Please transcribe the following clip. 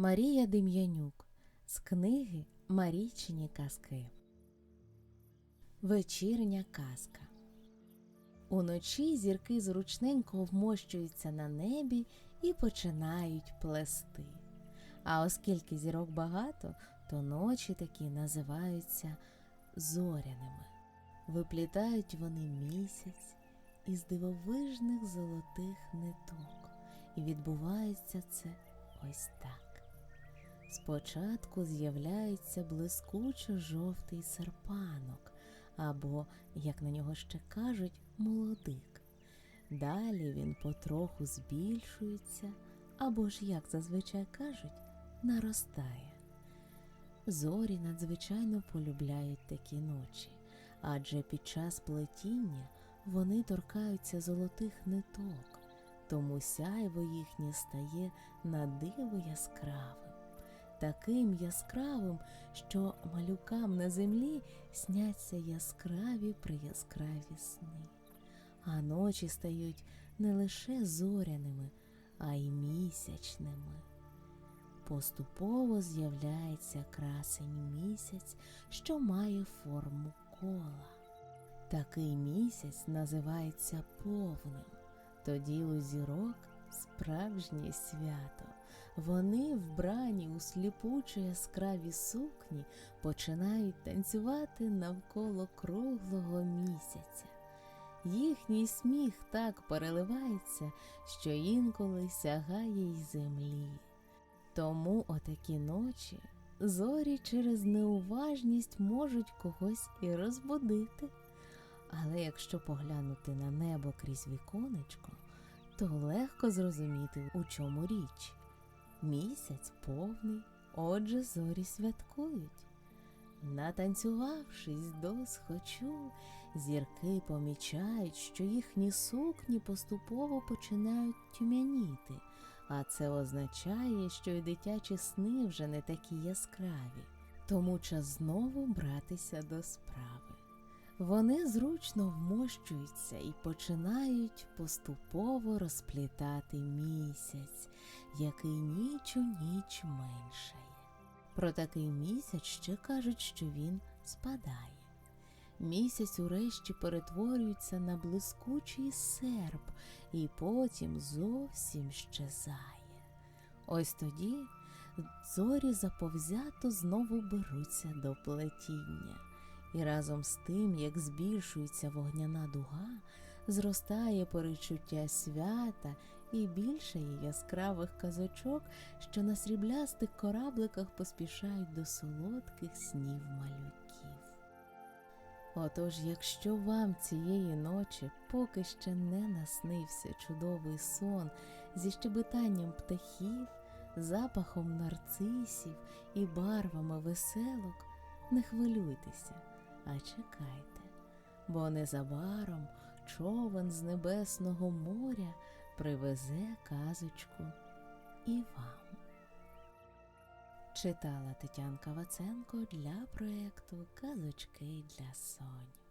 Марія Дем'янюк з книги Марійчині казки. Вечірня казка. Уночі зірки зручненько вмощуються на небі і починають плести. А оскільки зірок багато, то ночі такі називаються зоряними. Виплітають вони місяць із дивовижних золотих ниток, і відбувається це ось так. Спочатку з'являється блискучо жовтий серпанок, або, як на нього ще кажуть, молодик. Далі він потроху збільшується, або ж, як зазвичай кажуть, наростає. Зорі надзвичайно полюбляють такі ночі, адже під час плетіння вони торкаються золотих ниток, тому сяйво їхнє стає на диво яскравим, таким яскравим, що малюкам на землі сняться яскраві прияскраві сни, а ночі стають не лише зоряними, а й місячними. Поступово з'являється красень місяць, що має форму кола. Такий місяць називається повним. Тоді у зірок справжнє свято. Вони, вбрані у сліпучо яскраві сукні, починають танцювати навколо круглого місяця. Їхній сміх так переливається, що інколи сягає й землі. Тому отакі ночі зорі через неуважність можуть когось і розбудити. Але якщо поглянути на небо крізь віконечко, то легко зрозуміти, у чому річ. Місяць повний, отже, зорі святкують. Натанцювавшись до схочу, зірки помічають, що їхні сукні поступово починають тьмяніти, а це означає, що й дитячі сни вже не такі яскраві. Тому час знову братися до справи. Вони зручно вмощуються і починають поступово розплітати місяць, який ніч у ніч меншає. Про такий місяць ще кажуть, що він спадає. Місяць урешті перетворюється на блискучий серп і потім зовсім щезає. Ось тоді зорі заповзято знову беруться до плетіння. І разом з тим, як збільшується вогняна дуга, зростає перечуття свята і більше яскравих казочок, що на сріблястих корабликах поспішають до солодких снів малюків. Отож, якщо вам цієї ночі поки ще не наснився чудовий сон зі щебетанням птахів, запахом нарцисів і барвами веселок, не хвилюйтеся, а чекайте, бо незабаром човен з небесного моря привезе казочку і вам. Читала Тетянка Ваценко для проєкту Казочки для сонь.